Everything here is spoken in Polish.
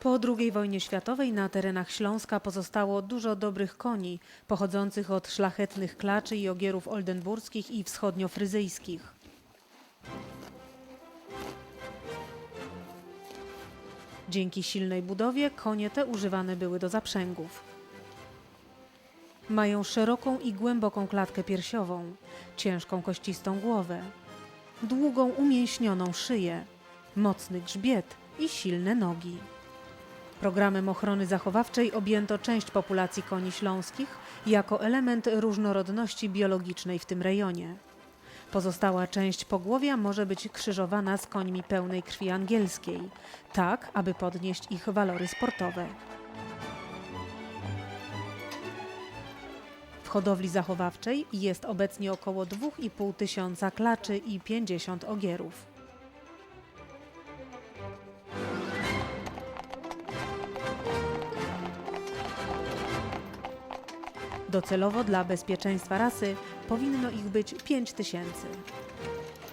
Po II wojnie światowej na terenach Śląska pozostało dużo dobrych koni, pochodzących od szlachetnych klaczy i ogierów oldenburskich i wschodniofryzyjskich. Dzięki silnej budowie konie te używane były do zaprzęgów. Mają szeroką i głęboką klatkę piersiową, ciężką kościstą głowę, długą umięśnioną szyję, mocny grzbiet i silne nogi. Programem ochrony zachowawczej objęto część populacji koni śląskich jako element różnorodności biologicznej w tym rejonie. Pozostała część pogłowia może być krzyżowana z końmi pełnej krwi angielskiej, tak aby podnieść ich walory sportowe. W hodowli zachowawczej jest obecnie około 2,5 tysiąca klaczy i 50 ogierów. Docelowo dla bezpieczeństwa rasy powinno ich być 5 tysięcy.